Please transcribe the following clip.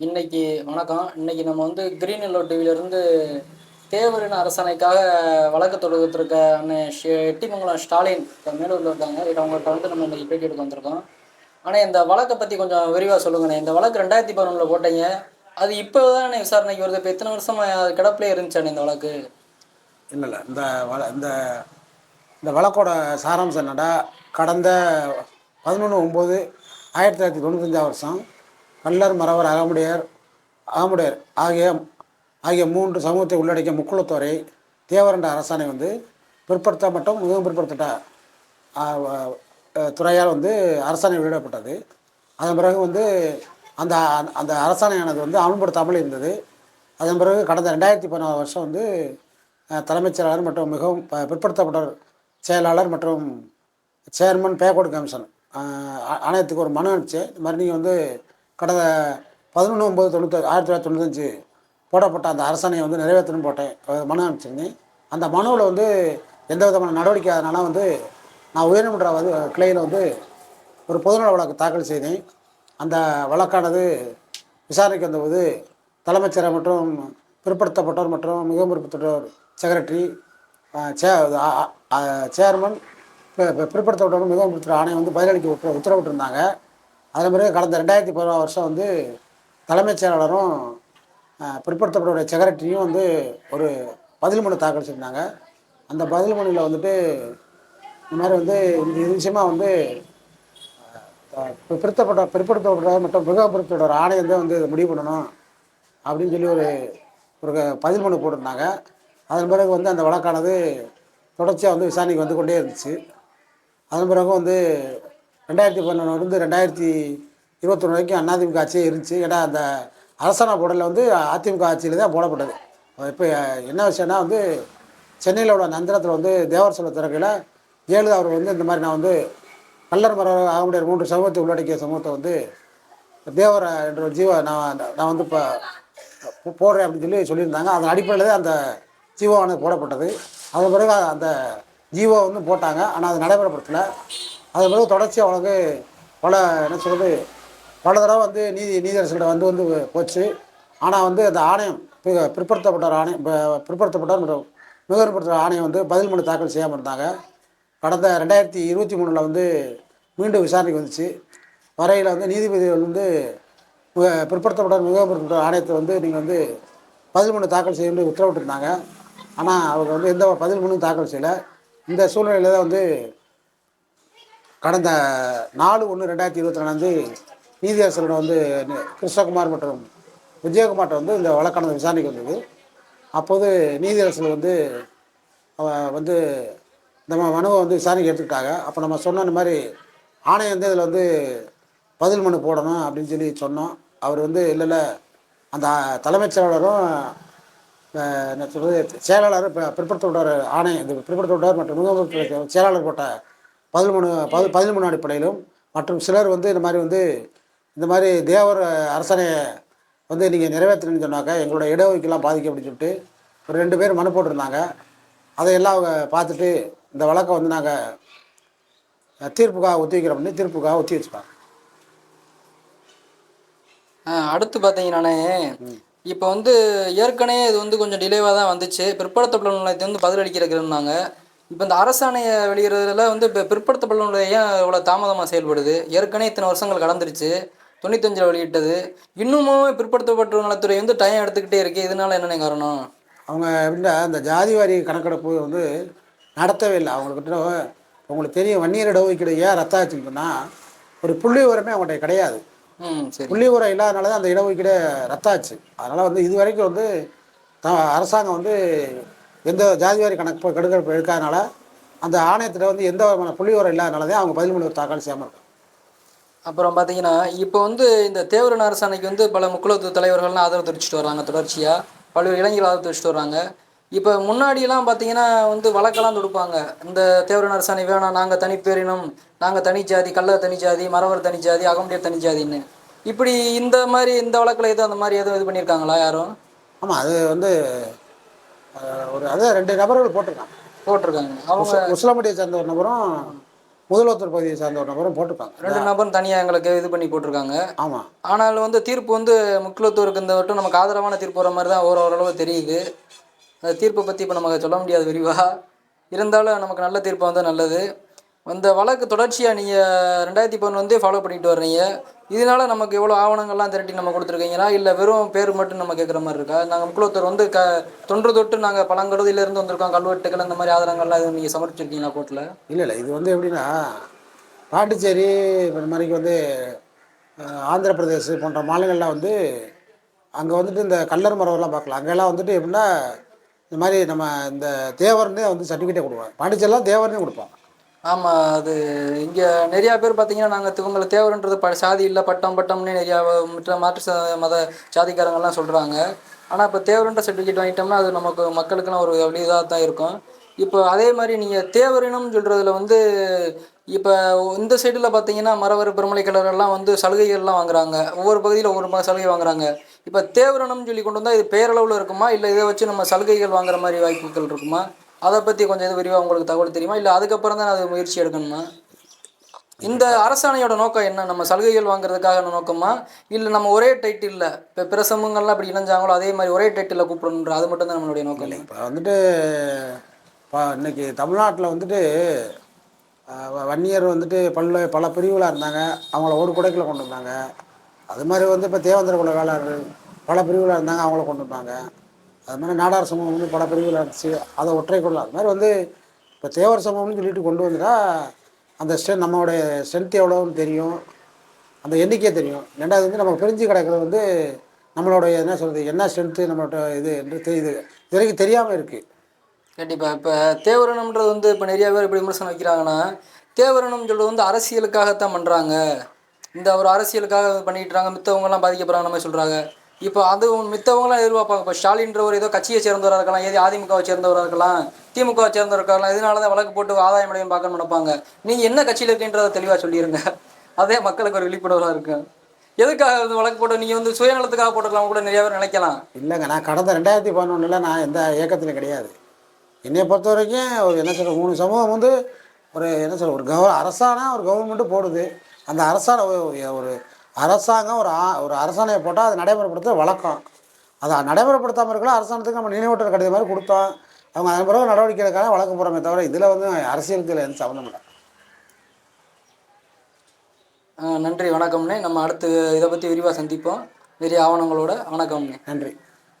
இன்னைக்கு வணக்கம். இன்னைக்கு நம்ம வந்து கிரீன் எல்லோ டிவியிலிருந்து தேவரின் அரசனைக்காக வழக்கு தொடுத்திருக்க அண்ணன் ஷெ- எட்டிமங்கலம் ஸ்டாலின் இப்போ மேலூரில் இருக்காங்க. அவங்கள்ட்ட வந்து நம்ம இன்னைக்கு பேட்டி எடுக்க வந்திருக்கோம். ஆனால் இந்த வழக்கை பற்றி கொஞ்சம் விரிவாக சொல்லுங்கண்ணே. இந்த வழக்கு ரெண்டாயிரத்தி பதினொன்றில் போட்டீங்க. அது இப்போ தான் விசாரணைக்கு வருது. இப்போ எத்தனை வருஷமாக அது கிடப்பிலே இருந்துச்சாண்ணே இந்த வழக்கு? இல்லை இல்லை இந்த வழ இந்த இந்த வழக்கோட சாராம்சம் என்னடா கடந்த பதினொன்று ஒம்பது ஆயிரத்தி தொள்ளாயிரத்தி தொண்ணூத்தஞ்சாம் வருஷம் கள்ளர் மறவர் அகமுடையர் அகமுடையர் ஆகிய ஆகிய மூன்று சமூகத்தை உள்ளடக்கிய முக்குளத்தோரை தேவரண்ட அரசாணை வந்து பிற்படுத்த மட்டும் மிகவும் பிற்படுத்தப்பட்ட துறையால் வந்து அரசாணை வெளியிடப்பட்டது. அதன் பிறகு வந்து அந்த அந்த அரசாணையானது வந்து அமல்படுத்தாமல் இருந்தது. அதன் பிறகு கடந்த ரெண்டாயிரத்தி பதினாறு வருஷம் வந்து தலைமைச் செயலாளர் மற்றும் மிகவும் ப- பிற்படுத்தப்பட்டோர் செயலாளர் மற்றும் சேர்மன் பேக்கோடு கமிஷன். ஆணையத்துக்கு ஒரு மனு அனுப்பிச்சு இந்த மாதிரி நீங்கள் வந்து கடந்த பதினொன்று ஒம்பது தொண்ணூற்றி ஆயிரத்தி தொள்ளாயிரத்தி தொண்ணூத்தஞ்சு போடப்பட்ட அந்த அரசாணையை வந்து நிறைவேற்றணும்னு போட்டேன். மனு அனுப்பிச்சிருந்தேன். அந்த மனுவில் வந்து எந்த விதமான நடவடிக்கை அதனால வந்து நான் உயர்நீதிமன்ற வந்து கிளையில் வந்து ஒரு பொதுநல வழக்கு தாக்கல் செய்தேன். அந்த வழக்கானது விசாரணைக்கு வந்தபோது தலைமைச் செயலர் மற்றும் பிற்படுத்தப்பட்டோர் மற்றும் மிகவும் பிற்படுத்தப்பட்டோர் செக்ரட்டரி சேர்மன் பிற்படுத்தப்பட்டோர் மிகவும் பிற்படுத்த ஆணையம் வந்து பதிலளிக்க உத்தரவிட்டிருந்தாங்க. அதன் பிறகு கடந்த ரெண்டாயிரத்தி பதினாறு வருஷம் வந்து தலைமைச் செயலாளரும் அஹ், செக்ரட்டரியும் வந்து ஒரு பதில் மனு தாக்கல் செஞ்சாங்க அந்த பதில் மனுவில் வந்துட்டு இந்த மாதிரி வந்து இந்த விஷயமா வந்து பிற்படுத்தப்பட்ட பிற்படுத்தப்பட்ட மற்றும் மிகப்படுத்தப்பட்ட ஒரு ஆணையம் தான் வந்து இதை முடிவு பண்ணணும் அப்படின்னு சொல்லி ஒரு ஒரு பதில் மனு போட்டிருந்தாங்க. அதன் பிறகு வந்து அந்த வழக்கானது தொடர்ச்சியாக வந்து விசாரணைக்கு வந்து கொண்டே இருந்துச்சு. அதன் பிறகு வந்து ரெண்டாயிரத்தி பதினொன்றுலேருந்து ரெண்டாயிரத்தி இருபத்தொன்று வரைக்கும் அதிமுக ஆட்சியே இருந்துச்சு. ஏன்னா அந்த அரசாணை போடலில் வந்து அதிமுக ஆட்சியில் தான் போடப்பட்டது. இப்போ என்ன விஷயம்னா வந்து சென்னையிலோட நந்திரத்தில் வந்து தேவர் சொல்ல திறக்கையில் ஜெயலலிதா அவர் வந்து இந்த மாதிரி நான் வந்து கல்லர் ஆக ஆகமுடியார் மூன்று சமூகத்தை உள்ளடக்கிய சமூகத்தை வந்து தேவர என்ற ஒரு ஜீவ நான் நான் வந்து இப்போ போடுறேன் அப்படின்னு சொல்லி சொல்லியிருந்தாங்க. அதன் அடிப்படையில் தான் அந்த ஜீவோவானது போடப்பட்டது. அதன் பிறகு அந்த ஜீவோ வந்து போட்டாங்க. ஆனால் அது நடைமுறைப்படுத்தலை. அதன் பிறகு தொடர்ச்சியாக அவனுக்கு பல என்ன சொல்கிறது பல தடவை வந்து நீதி நீதியரசர்கிட்ட வந்து வந்து போச்சு. ஆனால் வந்து அந்த ஆணையம் பிற்படுத்தப்பட்டார் ஆணையம் பிற்படுத்தப்பட்டார் பிற்படுத்தப்பட்டோர் மிகப்படுத்த ஆணையம் வந்து பதில் மனு தாக்கல் செய்யாமல் இருந்தாங்க. கடந்த ரெண்டாயிரத்தி இருபத்தி மூணில் வந்து மீண்டும் விசாரணைக்கு வந்துச்சு. வரையில் வந்து நீதிபதிகள் வந்து பிற்படுத்தப்பட்ட மிகவும் ஆணையத்தை வந்து நீங்கள் வந்து பதில் மனு தாக்கல் செய்ய வேண்டிய உத்தரவிட்டிருந்தாங்க. ஆனால் அவங்க வந்து எந்த பதில் மனு தாக்கல் செய்யலை. இந்த சூழ்நிலையில் தான் வந்து கடந்த நாலு ஒன்று ரெண்டாயிரத்தி இருபத்தி ரெண்டாந்து நீதியரசரிடம் வந்து கிருஷ்ணகுமார் மற்றும் விஜயகுமார்கிட்ட வந்து இந்த வழக்கானது விசாரணைக்கு வந்தது. அப்போது நீதியரசர் வந்து அவ வந்து இந்த மனுவை வந்து விசாரணைக்கு எடுத்துக்கிட்டாங்க. அப்போ நம்ம சொன்ன இந்த மாதிரி ஆணையம் வந்து இதில் வந்து பதில் மனு போடணும் அப்படின்னு சொல்லி சொன்னோம். அவர் வந்து இல்லை இல்லை அந்த தலைமைச் செயலாளரும் என்ன சொல்கிறது செயலாளர் இப்போ பிற்படுத்தப்பட்டவர் ஆணையம் இந்த பிற்படுத்தப்பட்டவர் மற்றும் முகமைப்பு செயலாளர் போட்ட பதில் மனு பதில் பதில் மனு அடிப்படையிலும் மற்றும் சிலர் வந்து இந்த மாதிரி வந்து இந்த மாதிரி தேவர் அரசனையை வந்து நீங்கள் நிறைவேற்றணும்னு சொன்னாக்க எங்களோட இடஒதுக்கெல்லாம் பாதிக்கும் அப்படின்னு சொல்லிட்டு ஒரு ரெண்டு பேர் மனு போட்டிருந்தாங்க. அதையெல்லாம் அவங்க பார்த்துட்டு இந்த வழக்கை வந்து நாங்கள் தீர்ப்புக்காக ஒத்தி வைக்கிறோம் அப்படின்னு தீர்ப்புக்காக ஒத்தி வச்சுப்பாங்க. அடுத்து பார்த்தீங்கன்னாண்ணே இப்போ வந்து ஏற்கனவே இது வந்து கொஞ்சம் டிலேவாக தான் வந்துச்சு. பிற்படுத்தப்பட்ட நிலையத்தை வந்து பதிலளிக்கிறதுனாங்க இப்போ இந்த அரசாணையை வெளியிடுறதுல வந்து இப்போ பிற்படுத்தப்பட்ட நிலையம் ஏன் இவ்வளோ தாமதமாக செயல்படுது. ஏற்கனவே இத்தனை வருஷங்கள் கடந்துருச்சு. தொண்ணூத்தஞ்சில் வெளியிட்டது. இன்னுமும் பிற்படுத்தப்பட்ட நலத்துறை வந்து டைம் எடுத்துக்கிட்டே இருக்கு. இதனால என்னென்ன காரணம்? அவங்க எப்படின்னா இந்த ஜாதிவாரி கணக்கெடுப்பு வந்து நடத்தவே இல்லை. அவங்கக்கிட்ட உங்களுக்கு தெரியும் வன்னியர் இடஒதுக்கீடு ஏன் ரத்தாச்சுன்னு சொன்னால் ஒரு புள்ளி உரமே அவங்கள்ட்ட கிடையாது. ம் சரி. புள்ளி உரம் இல்லாதனால தான் அந்த இடஒதுக்கீடு ரத்தாச்சு. அதனால் வந்து இது வரைக்கும் வந்து த அரசாங்கம் வந்து எந்த ஜாதிவாரி கணக்கு கெடுக்கெடுப்பு எடுக்காதனால அந்த ஆணையத்தில் வந்து எந்த விதமான புள்ளி உரம் இல்லாதனால தான் அவங்க பதில் மனு தாக்கல் செய்யாமல் இருக்காங்க. அப்புறம் பார்த்தீங்கன்னா இப்போ வந்து இந்த தேவரன் அரசாணைக்கு வந்து பல முக்குலத்து தலைவர்கள்லாம் ஆதரவு தெரிவிச்சிட்டு வராங்க தொடர்ச்சியாக பல்வேறு இளைஞர்கள் ஆதரவு தெரிவிச்சிட்டு வராங்க. இப்போ முன்னாடியெல்லாம் பார்த்தீங்கன்னா வந்து வழக்கெல்லாம் தொடுப்பாங்க. இந்த தேவரன் அரசாணை வேணாம் நாங்கள் தனிப்பேரினம் நாங்கள் தனி ஜாதி கள்ளர் தனி ஜாதி மறவர் தனி ஜாதி அகமுடியர் தனி ஜாதின்னு. இப்படி இந்த மாதிரி இந்த வழக்கில் எதுவும் அந்த மாதிரி எதுவும் இது பண்ணியிருக்காங்களா யாரும்? ஆமாம் அது வந்து ஒரு அதான் ரெண்டு நபர்கள் போட்டிருக்காங்க. போட்டிருக்காங்க. அவங்க உசிலம்பட்டியை சேர்ந்த ஒரு நபரும் முதல்வத்தூர் பகுதியை சார்ந்த ஒரு நபரும் போட்டிருக்காங்க. ரெண்டு நபரும் தனியாக எங்களுக்கு இது பண்ணி போட்டிருக்காங்க. ஆமாம் ஆனால் வந்து தீர்ப்பு வந்து முக்கியத்துவருக்கு இந்த வட்டம் நமக்கு ஆதரவான தீர்ப்பு வர மாதிரி தான் ஒரு ஓரளவு தெரியுது. அந்த தீர்ப்பை பற்றி இப்போ நமக்கு சொல்ல முடியாது விரிவாக இருந்தாலும் நமக்கு நல்ல தீர்ப்பு வந்தால் நல்லது. அந்த வழக்கு தொடர்ச்சியாக நீங்கள் ரெண்டாயிரத்தி பதினொன்று ஃபாலோ பண்ணிட்டு வர்றீங்க. இதனால் நமக்கு எவ்வளோ ஆவணங்கள்லாம் திரட்டி நம்ம கொடுத்துருக்கீங்களா? இல்லை வெறும் பேர் மட்டும் நம்ம கேட்குற மாதிரி இருக்கா? நாங்கள் முக்குளத்தூர் வந்து க தொன்று தொட்டு நாங்கள் பழங்கடுதியிலேருந்து வந்திருக்கோம். கல்வெட்டுகள் அந்த மாதிரி ஆதாரங்கள்லாம் எதுவும் நீங்கள் சமர்ப்பிச்சிருக்கீங்களா கோர்ட்டில் இல்லை இல்லை. இது வந்து எப்படின்னா பாண்டிச்சேரி இந்த மாதிரிக்கு வந்து ஆந்திரப்பிரதேஷ் ஆந்திர பிரதேஷ் போன்ற மாநிலங்கள்லாம் வந்து அங்கே வந்துட்டு இந்த கல்லர் மரம்லாம் பார்க்கலாம். அங்கெல்லாம் வந்துட்டு எப்படின்னா இந்த மாதிரி நம்ம இந்த தேவர்னே வந்து சர்டிஃபிகேட்டே கொடுப்பாங்க. பாண்டிச்சேரிலாம் தேவர்னே கொடுப்பாங்க. ஆமாம் அது இங்கே நிறையா பேர் பார்த்தீங்கன்னா நாங்கள் உங்களை தேவருன்றது ப சாதி இல்லை பட்டம் பட்டம்னு நிறையா மற்ற மாற்று ச மத சாதிக்காரங்கள்லாம் சொல்கிறாங்க ஆனால் இப்போ தேவர்ன்ற சர்டிஃபிகேட் வாங்கிட்டோம்னா அது நமக்கு மக்களுக்குலாம் ஒரு இதாக தான் இருக்கும். இப்போ அதே மாதிரி நீங்கள் தேவரினம் சொல்கிறதுல வந்து இப்போ இந்த சைடில் பார்த்தீங்கன்னா மரவர் பெருமலை பெருமலைக்கிழரெல்லாம் வந்து சலுகைகள்லாம் வாங்குறாங்க. ஒவ்வொரு பகுதியில் ஒவ்வொரு சலுகை வாங்குறாங்க. இப்போ தேவரணம்னு சொல்லி கொண்டு வந்தால் இது பேரளவில் இருக்குமா? இல்லை இதை வச்சு நம்ம சலுகைகள் வாங்குற மாதிரி வாய்ப்புகள் இருக்குமா? அதை பற்றி கொஞ்சம் இது விரிவாக உங்களுக்கு தகவல் தெரியுமா? இல்லை அதுக்கப்புறம் தான் அது முயற்சி எடுக்கணுமா? இந்த அரசாணையோட நோக்கம் என்ன? நம்ம சலுகைகள் வாங்குறதுக்காக நோக்கமா? இல்லை நம்ம ஒரே டைட்டிலில் இப்போ பிற சமூகங்கள்லாம் அப்படி இணைஞ்சாங்களோ அதே மாதிரி ஒரே டைட்டிலில் கூப்பிடணுன்ற அது மட்டும் தான் நம்மளுடைய நோக்கம் இல்லை இப்போ வந்துட்டு இப்போ இன்னைக்கு தமிழ்நாட்டில் வந்துட்டு வன்னியர் வந்துட்டு பல்ல பல பிரிவுகளாக இருந்தாங்க. அவங்கள ஒரு குடைக்கில் கொண்டு வந்தாங்க. அது மாதிரி வந்து இப்போ தேவேந்திர குல வேளாளர்கள் பல பிரிவுகளாக இருந்தாங்க அவங்கள கொண்டு வந்தாங்க. அது மாதிரி நாடார் சமூகம் வந்து பல பிரிவுகளாக இருந்துச்சு அதை ஒற்றை கொள்ள அது மாதிரி வந்து இப்போ தேவர் சமூகம்னு சொல்லிட்டு கொண்டு வந்தால் அந்த ஸ்ட்ரென்த் நம்மளுடைய ஸ்ட்ரென்த் எவ்வளோன்னு தெரியும். அந்த எண்ணிக்கையே தெரியும். ரெண்டாவது வந்து நம்ம பிரிஞ்சு கிடக்கிறது வந்து நம்மளுடைய என்ன சொல்கிறது என்ன ஸ்ட்ரென்த்து நம்மளோட இது என்று தெரியுது இது வரைக்கும் தெரியாமல் இருக்குது கண்டிப்பாக இப்போ தேவரணம்ன்றது வந்து இப்போ நிறைய பேர் இப்படி விமர்சனம் வைக்கிறாங்கன்னா தேவரணம் சொல்கிறது வந்து அரசியலுக்காகத்தான் பண்ணுறாங்க இந்த ஒரு அரசியலுக்காக பண்ணிக்கிட்டுறாங்க மித்தவங்கலாம் பாதிக்கப்படுறாங்க நம்ம சொல்கிறாங்க இப்போ அது மித்தவங்களாம் எதிர்பார்ப்பாங்க. இப்போ ஸ்டாலின்ற ஒரு ஏதோ கட்சியை சேர்ந்தவராக இருக்கலாம் ஏதோ அதிமுகவை சேர்ந்தவராக இருக்கலாம் திமுகவை சேர்ந்தவராக இருக்கலாம் இதனால தான் வழக்கு போட்டு ஆதாயம் அடையும் பார்க்கணும்னு நினைப்பாங்க. நீங்கள் என்ன கட்சியில் இருக்கீன்றதை தெளிவாக சொல்லிடுங்க அதே மக்களுக்கு ஒரு விழிப்புணர்வாக இருக்கும் எதுக்காக வந்து வழக்கு போட்டு நீங்கள் வந்து சுயநலத்துக்காக போட்டுக்கலாம் கூட நிறைய பேர் நினைக்கலாம். இல்லைங்க நான் கடந்த ரெண்டாயிரத்தி பதினொன்றில் நான் எந்த இயக்கத்திலும் கிடையாது. என்னை பொறுத்த வரைக்கும் ஒரு என்ன சொல்கிற மூணு சமூகம் வந்து ஒரு என்ன சொல்கிற ஒரு கவ அரசானா ஒரு கவர்மெண்ட்டு போடுது. அந்த அரசான ஒரு அரசாங்கம் ஒரு ஒரு அரசாணையை போட்டால் அதை நடைமுறைப்படுத்த வழக்கம். அதை நடைமுறைப்படுத்தாமல் இருக்கலாம் அரசாங்கத்துக்கு நம்ம நினைவூட்டல் கடிதம் மாதிரி கொடுத்தோம். அவங்க அதன் பிறகு நடவடிக்கை எடுக்காத வழக்கு போகிறோமே தவிர இதில் வந்து அரசியலுக்கு இதில் எந்த சம்மந்தம் இல்லை. நன்றி வணக்கம்ண்ணே. நம்ம அடுத்து இதை பற்றி விரிவாக சந்திப்போம். நிறைய ஆவணங்களோட வணக்கம்ண்ணே நன்றி.